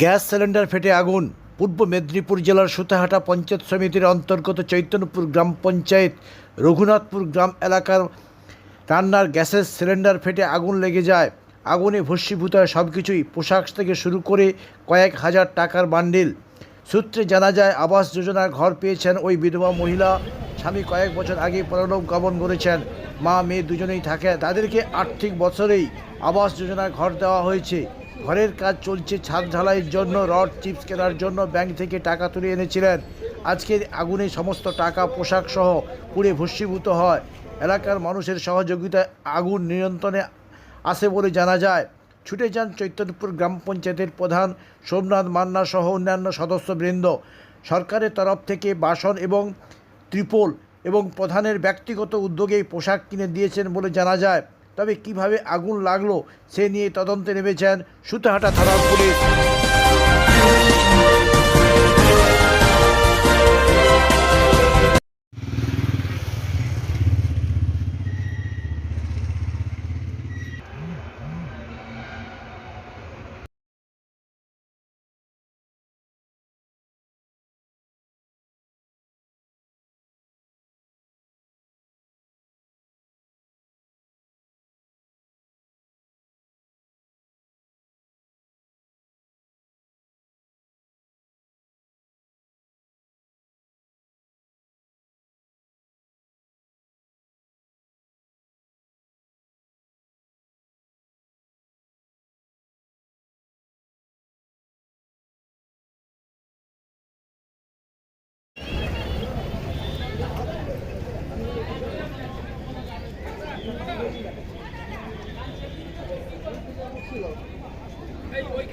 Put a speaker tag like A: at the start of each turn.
A: Gas cylinder ফেটে আগুন। পূর্ব মেদিনীপুর জেলার সুতাহাটা পঞ্চায়েত সমিতির অন্তর্গত চৈতন্যপুর গ্রাম পঞ্চায়েত রঘুনাথপুর গ্রাম এলাকার রান্নার গ্যাসের সিলিন্ডার ফেটে আগুন লেগে যায়। আগুনে ভস্মীভূত হয় সব কিছুই পোশাক থেকে শুরু করে কয়েক হাজার টাকার বান্ডিল। সূত্রে জানা যায়, আবাস যোজনার ঘর পেয়েছেন ওই বিধবা মহিলা। স্বামী কয়েক বছর আগে পরলোক গমন করেছেন। মা, মেয়ে দুজনেই থাকে। তাদেরকে আর্থিক বছরেই আবাস যোজনার ঘর দেওয়া হয়েছে। ঘরের কাজ চলছে ছাদ ঢালাইয়ের জন্য, রড, চিপস কেনার জন্য, ব্যাংক থেকে টাকা তুলে এনেছিলেন। আজকের আগুনে সমস্ত টাকা, পোশাক সহ পুড়ে ভস্মীভূত হয়। এলাকার মানুষের সহযোগিতায় আগুন নিয়ন্ত্রণে আসে বলে জানা যায়। ছুটে যান চৈতন্যপুর গ্রাম পঞ্চায়েতের প্রধান সোমনাথ মান্না সহ অন্যান্য সদস্যবৃন্দ। সরকারের তরফ থেকে বাসন এবং ত্রিপল এবং প্রধানের ব্যক্তিগত উদ্যোগেই পোশাক কিনে দিয়েছেন বলে জানা যায়। তবে কীভাবে আগুন লাগল সে নিয়ে তদন্তে নেমেছেন সুতাহাটা থানার পুলিশ।
B: কেক